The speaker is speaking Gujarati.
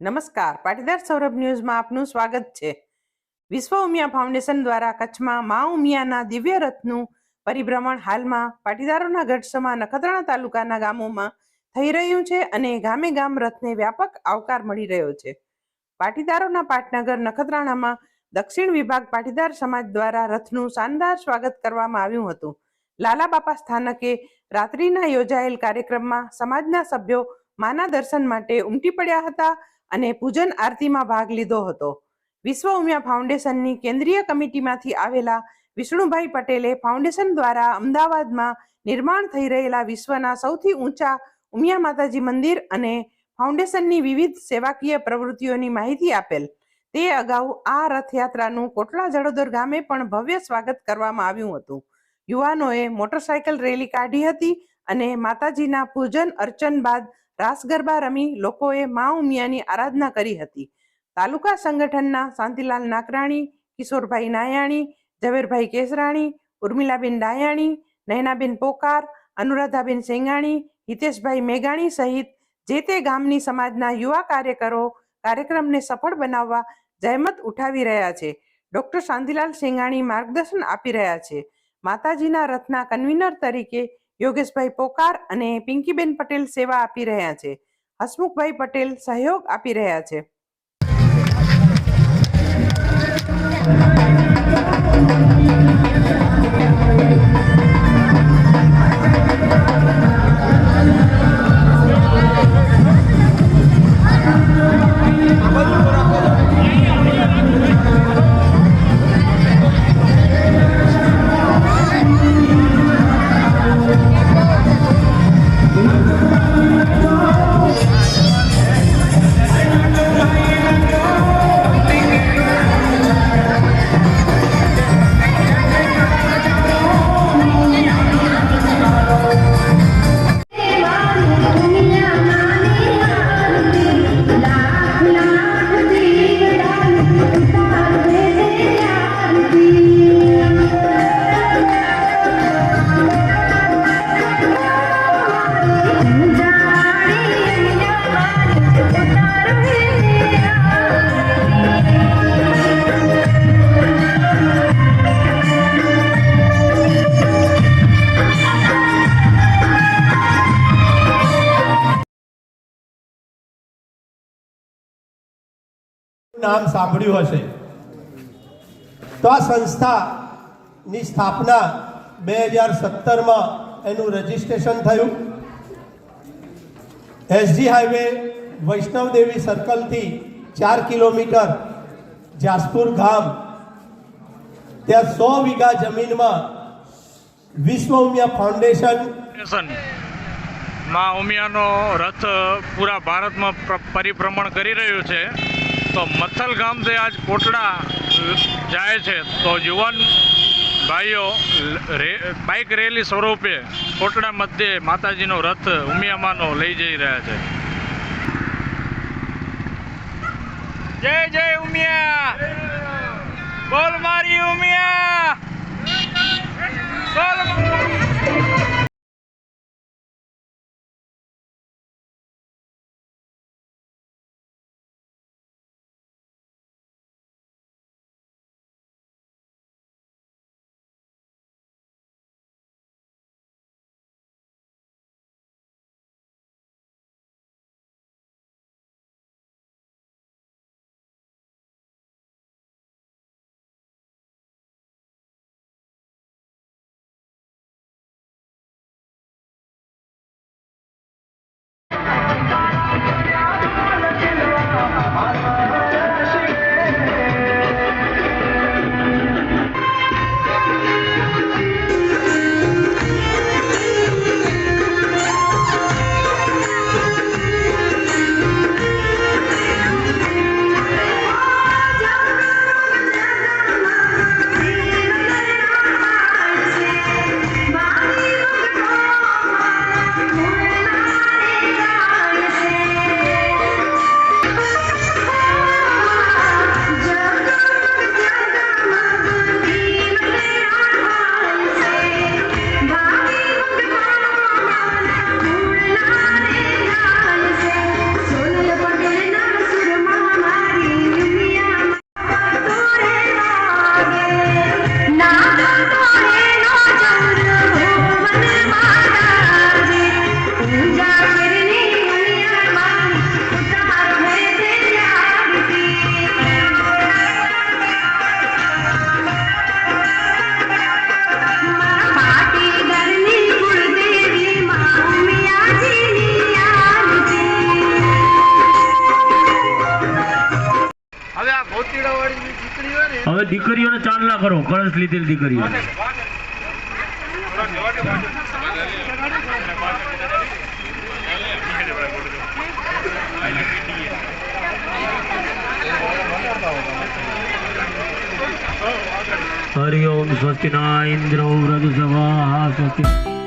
નમસ્કાર. પાટીદાર સૌરભ ન્યૂઝમાં આપનું સ્વાગત છે. વિશ્વ ઉમિયા ફાઉન્ડેશન દ્વારા કચ્છમાં મા ઉમિયાના દિવ્ય રથનું પરિભ્રમણ હાલમાં પાટીદારોના ગઢસમાં નખત્રાણા તાલુકાના ગામોમાં થઈ રહ્યું છે અને ગામે ગામ રથને વ્યાપક આવકાર મળી રહ્યો છે. પાટીદારોના પાટનગર નખત્રાણામાં દક્ષિણ વિભાગ પાટીદાર સમાજ દ્વારા રથનું શાનદાર સ્વાગત કરવામાં આવ્યું હતું. લાલા બાપા સ્થાનકે રાત્રિના યોજાયેલ કાર્યક્રમમાં સમાજના સભ્યો માના દર્શન માટે ઉમટી પડ્યા હતા. અને પૂજન આરતીમાં ભાગ લીધો હતો. વિશ્વ ઉમિયા ફાઉન્ડેશનની કેન્દ્રીય કમિટીમાંથી આવેલા વિષ્ણુભાઈ પટેલે ફાઉન્ડેશન દ્વારા અમદાવાદમાં નિર્માણ થઈ રહેલા વિશ્વના સૌથી ઊંચા ઉમિયા માતાજી મંદિર અને ફાઉન્ડેશનની વિવિધ સેવાકીય પ્રવૃત્તિઓની માહિતી આપેલ. તે અગાઉ આ રથયાત્રાનું કોટડા જડોદર ગામે પણ ભવ્ય સ્વાગત કરવામાં આવ્યું હતું. યુવાનોએ મોટરસાયકલ રેલી કાઢી હતી અને માતાજીના પૂજન અર્ચન બાદ રાસ ગરબા રમી લોકોએ મા ઉમિયાની આરાધના કરી હતી. તાલુકા સંગઠનના શાંતિલાલ નાકરાણી, કિશોરભાઈ નાયાણી, ઝવેરભાઈ કેસરાણી, ઉર્મિલાબેન ડાયાણી, નયનાબેન પોકાર, અનુરાધાબેન સેંગાણી, હિતેશભાઈ મેઘાણી સહિત જે તે ગામની સમાજના યુવા કાર્યકરો કાર્યક્રમને સફળ બનાવવા જહેમત ઉઠાવી રહ્યા છે. ડોક્ટર શાંતિલાલ સેંગાણી માર્ગદર્શન આપી રહ્યા છે. માતાજીના રથના કન્વીનર તરીકે યોગેશભાઈ પોકાર અને પિંકીબેન પટેલ સેવા આપી રહ્યા છે. હસમુખભાઈ પટેલ સહયોગ આપી રહ્યા છે. નામ સાંભળ્યું હશે. તો આ સંસ્થાની સ્થાપના બે હજાર સત્તરમાં એનું રજીસ્ટ્રેશન થયું. એસજી હાઈવે વૈષ્ણવદેવી સર્કલથી ચાર કિલોમીટર જાસપુર ગામ. ત્યાં સો વીઘા જમીનમાં વિશ્વ ઉમિયા ફાઉન્ડેશનમાં ઉમિયાનો રથ પૂરા ભારતમાં પરિભ્રમણ કરી રહ્યું છે. તો મથલ ગામથી આજ કોટડા જાય છે. તો યુવાન ભાઈઓ બાઇક રેલી સ્વરૂપે કોટડા મધ્યે માતાજીનો રથ ઉમિયામાનો લઈ જઈ રહ્યા છે. જય જય ઉમિયા! બોલ મારી ઉમિયા! બોલ ના હવે દીકરીઓને ચાંદલા કરો કળશ લીધેલ દીકરીઓ. હરિ ઓમ સ્વસ્તિ ના ઇન્દ્ર વ્રત સભા સ્વસ્તિ